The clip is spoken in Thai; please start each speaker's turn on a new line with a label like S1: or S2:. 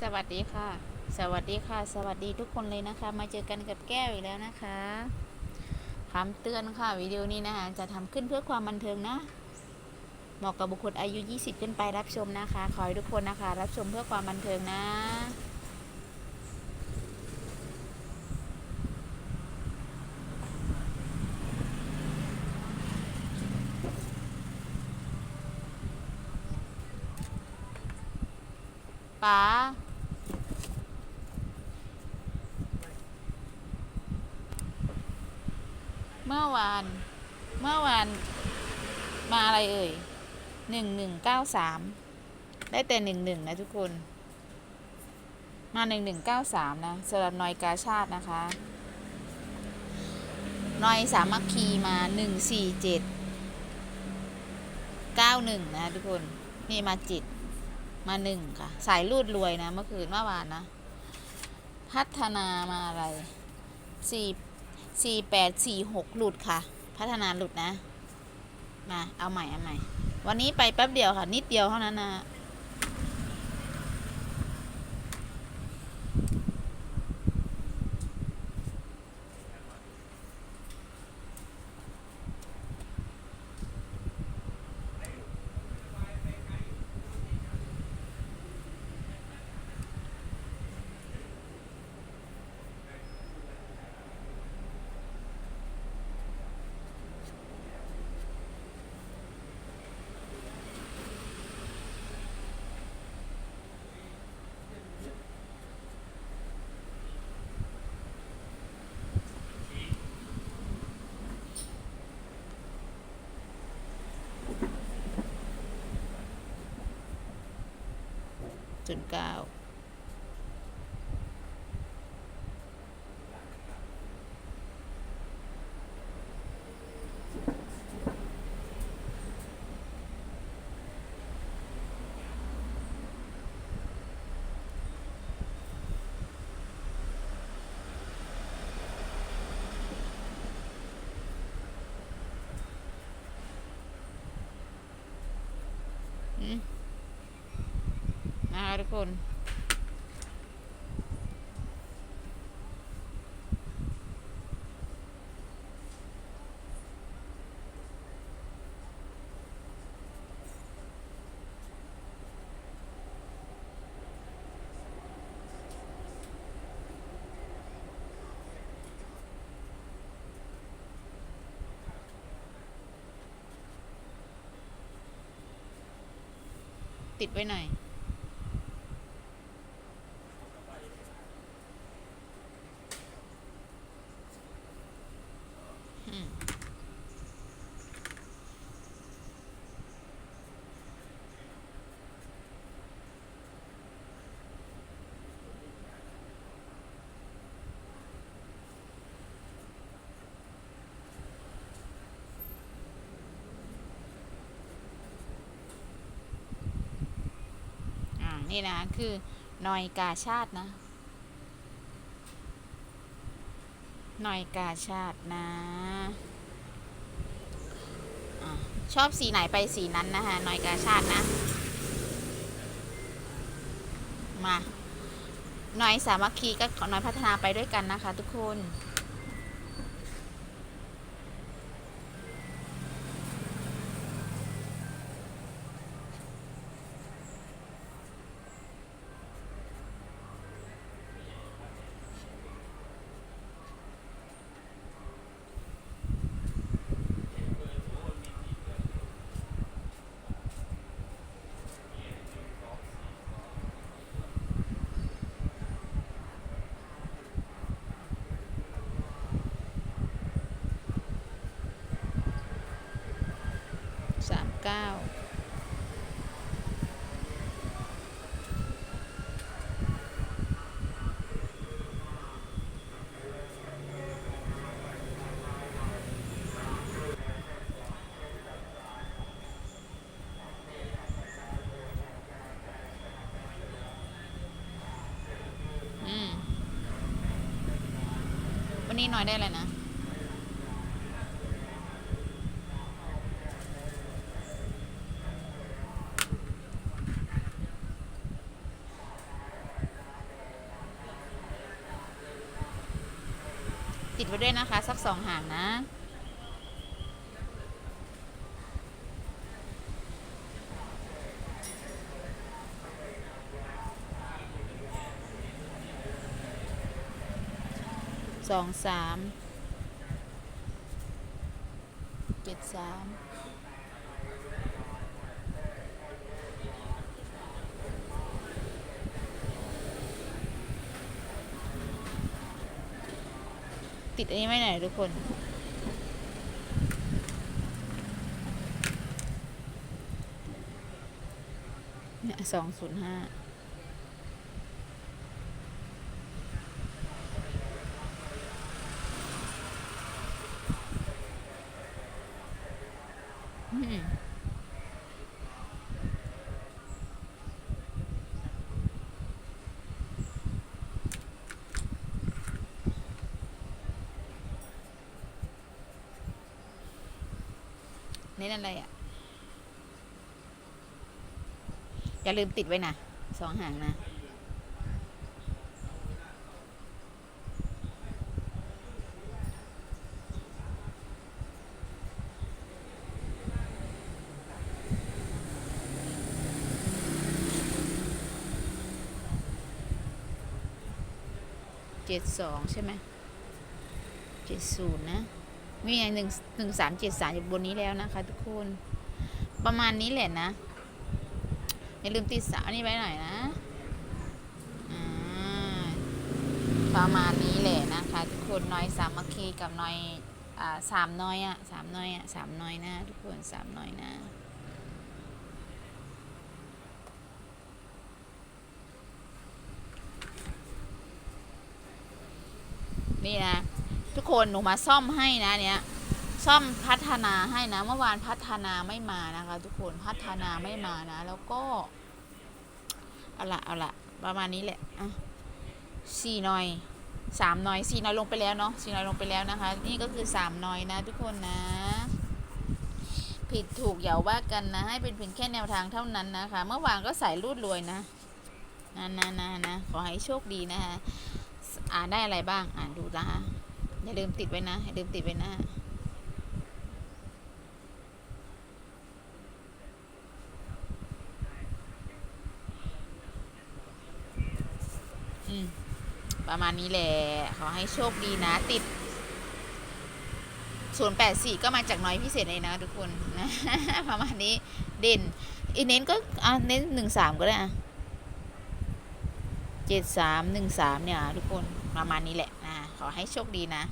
S1: สวัสดีค่ะ สวัสดีค่ะ สวัสดีทุกคนเลยนะคะ มาเจอกันกับแก้วอีกแล้วนะคะคำเตือนค่ะวิดีโอนี้นะคะจะทำขึ้นเพื่อความบันเทิงนะเหมาะกับบุคคลอายุ 20 ขึ้นไปรับชมนะคะ ขอให้ทุกคนนะคะ รับชมเพื่อความบันเทิงนะ ป๋าเมื่อวาน เมื่อวาน มาอะไรเอ่ยหนึ่งหนึ่งเก้าสามได้แต่หนึ่งหนึ่งนะทุกคน มาหนึ่งหนึ่งเก้าสามนะสำหรับนอยกาชาตินะคะ นอยสามัคคีมาหนึ่งสี่เจ็ดเก้าหนึ่งนะทุกคน นี่มาจิต มาหนึ่งค่ะ สายรูดรวยนะ เมื่อคืนเมื่อวานนะ พัฒนามาอะไรสี่สี่แปดสี่หกหลุดค่ะ พัฒนาหลุดนะ มา เอาใหม่ เอาใหม่ วันนี้ไปแป๊บเดียวค่ะ นิดเดียวเท่านั้นนะ 0 9 นะคะทุกคนติดไว้หน่อย อืมอ่า นี่นะคือนอยกาชาตินะนอยกาชาตินะอะชอบสีไหนไปสีนั้นนะคะนอยกาชาตินะ มานอยสามัคคีก็ขอนอยพัฒนาไปด้วยกันนะคะ ทุกคน สาม เก้าอืมวันนี้น้อยได้เลยนะ ติดไว้ด้วยนะคะ สักสองหางนะ สองสามเจ็ดสาม ติดอันนี้ไว้หน่อยทุกคน เนี่ยสองศูนย์ห้า อืม เน้นอะไรอะ อย่าลืมติดไว้นะสองหางนะเจ็ดสองใช่ไหมเจ็ดศูนย์นะ มีอย่างหนึ่งหนึ่งสามเจ็ดสามอยู่บนนี้แล้วนะคะ ทุกคน ประมาณนี้แหละนะ อย่าลืมติดสาวนี่ไว้หน่อยนะประมาณนี้แหละนะคะ ทุกคนน้อยสามัคคีกับน้อยอ่าสามน้อยอะสามน้อยอะสามน้อยนะทุกคนสามน้อยนะนี่นะ ทุกคนหนูมาซ่อมให้นะเนี้ยซ่อมพัฒนาให้นะ เมื่อวานพัฒนาไม่มานะคะ ทุกคนพัฒนาไม่มานะ แล้วก็เอาละเอาละประมาณนี้แหละอะสี่หน่อยสามหน่อยสี่หน่อยลงไปแล้วเนาะสี่หน่อยลงไปแล้วนะคะ นี่ก็คือสามหน่อยนะ ทุกคนนะ ผิดถูกอย่าว่ากันนะ ให้เป็นเพียงแค่แนวทางเท่านั้นนะคะ เมื่อวานก็ใส่รูดรวยนะนะนะนะนะขอให้โชคดีนะคะอ่านได้อะไรบ้างอ่านดูนะคะ อย่าลืมติดไว้นะ อย่าลืมติดไว้นะอืมประมาณนี้แหละ ขอให้โชคดีนะ ติด 084 ก็มาจากน้อยพิเศษเลยนะทุกคนนะ ประมาณนี้เด่นอีเน้นก็อะเน้นหนึ่งสามก็ได้อะเจ็ดสามหนึ่งสามเนี่ย ทุกคนประมาณนี้แหละ ขอให้โชคดีนะ